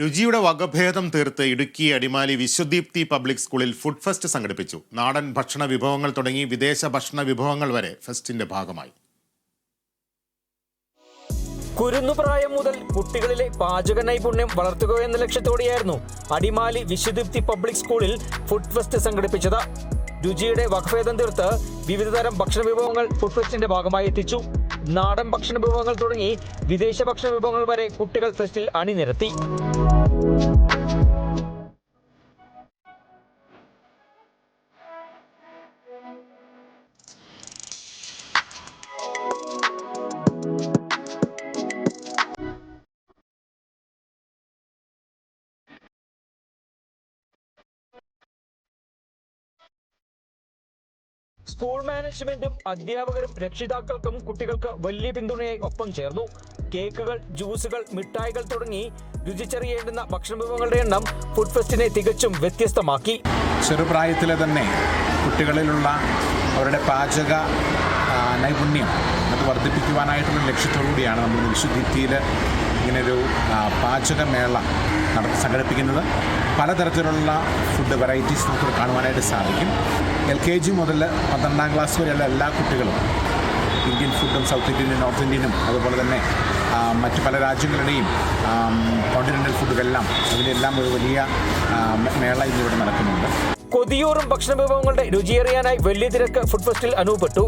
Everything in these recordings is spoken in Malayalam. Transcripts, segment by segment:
രുചിയുടെ വകഭേദം തീർത്ത് ഇടുക്കി അടിമാലി വിശ്വദീപ്തി പബ്ലിക് സ്കൂളിൽ ഫുഡ് ഫെസ്റ്റ് സംഘടിപ്പിച്ചു. നാടൻ ഭക്ഷണ വിഭവങ്ങൾ തുടങ്ങി വിദേശ ഭക്ഷണ വിഭവങ്ങൾ വരെ ഫെസ്റ്റിന്റെ ഭാഗമായി. കുരുന്നുപ്രായം മുതൽ കുട്ടികളിലെ പാചക നൈപുണ്യം വളർത്തുക എന്ന ലക്ഷ്യത്തോടെയായിരുന്നു അടിമാലി വിശ്വദീപ്തി പബ്ലിക് സ്കൂളിൽ ഫുഡ് ഫെസ്റ്റ് സംഘടിപ്പിച്ചത്. രുചിയുടെ വകഭേദം തീർത്ത് വിവിധതരം ഭക്ഷണ വിഭവങ്ങൾ ഫുഡ് ഫെസ്റ്റിന്റെ ഭാഗമായി എത്തിച്ചു. നാടൻ ഭക്ഷണ വിഭവങ്ങൾ തുടങ്ങി വിദേശ ഭക്ഷണ വിഭവങ്ങൾ വരെ കുട്ടികൾ ഫെസ്റ്റിൽ അണിനിരത്തി. സ്കൂൾ മാനേജ്മെന്റും അധ്യാപകരും രക്ഷിതാക്കൾക്കും കുട്ടികൾക്ക് വലിയ പിന്തുണയായി ഒപ്പം ചേർന്നു. കേക്കുകൾ ജ്യൂസുകൾ മിഠായികൾ തുടങ്ങി രുചിച്ചറിയേണ്ടുന്ന ഭക്ഷണ വിഭവങ്ങളുടെ എണ്ണം ഫുഡ് ഫെസ്റ്റിനെ തികച്ചും വ്യത്യസ്തമാക്കി. ചെറുപ്രായത്തിലെ തന്നെ കുട്ടികളിലുള്ള അവരുടെ പാചക നൈപുണ്യം അത് വർദ്ധിപ്പിക്കുവാനായിട്ടുള്ള ലക്ഷ്യത്തോടുകൂടിയാണ് നമ്മൾ വിശുദ്ധിയിൽ ഇങ്ങനൊരു പാചകമേള നടത്തി സംഘടിപ്പിക്കുന്നത്. പലതരത്തിലുള്ള ഫുഡ് വെറൈറ്റീസ് നമുക്ക് കാണുവാനായിട്ട് സാധിക്കും. എൽ കെ ജി മുതൽ പന്ത്രണ്ടാം ക്ലാസ് വരെയുള്ള എല്ലാ കുട്ടികളും ഇന്ത്യൻ ഫുഡും സൗത്ത് ഇന്ത്യനും നോർത്ത് ഇന്ത്യനും അതുപോലെ തന്നെ മറ്റ് പല രാജ്യങ്ങളുടെയും കോണ്ടിനെന്റൽ ഫുഡുകളെല്ലാം അതിലെല്ലാം ഒരു വലിയ മേള ഇന്നിവിടെ നടക്കുന്നുണ്ട്. കൊതിയൂറും ഭക്ഷണ വിഭവങ്ങളുടെ രുചിയേറിയാനായി വലിയ തിരക്ക് ഫുഡ് ഫെസ്റ്റിൽ അനുഭവപ്പെട്ടു.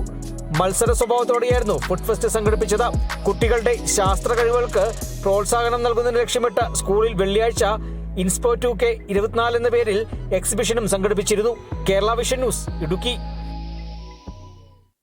മത്സര സ്വഭാവത്തോടെയായിരുന്നു ഫുഡ് ഫെസ്റ്റ് സംഘടിപ്പിച്ചത്. കുട്ടികളുടെ ശാസ്ത്ര കഴിവുകൾക്ക് പ്രോത്സാഹനം നൽകുന്നതിന് ലക്ഷ്യമിട്ട് സ്കൂളിൽ വെള്ളിയാഴ്ച ഇൻസ്പോ ടു കെ ഇരുപത്തിനാല് എന്ന പേരിൽ എക്സിബിഷനും സംഘടിപ്പിച്ചിരുന്നു. Kerala vision news Idukki.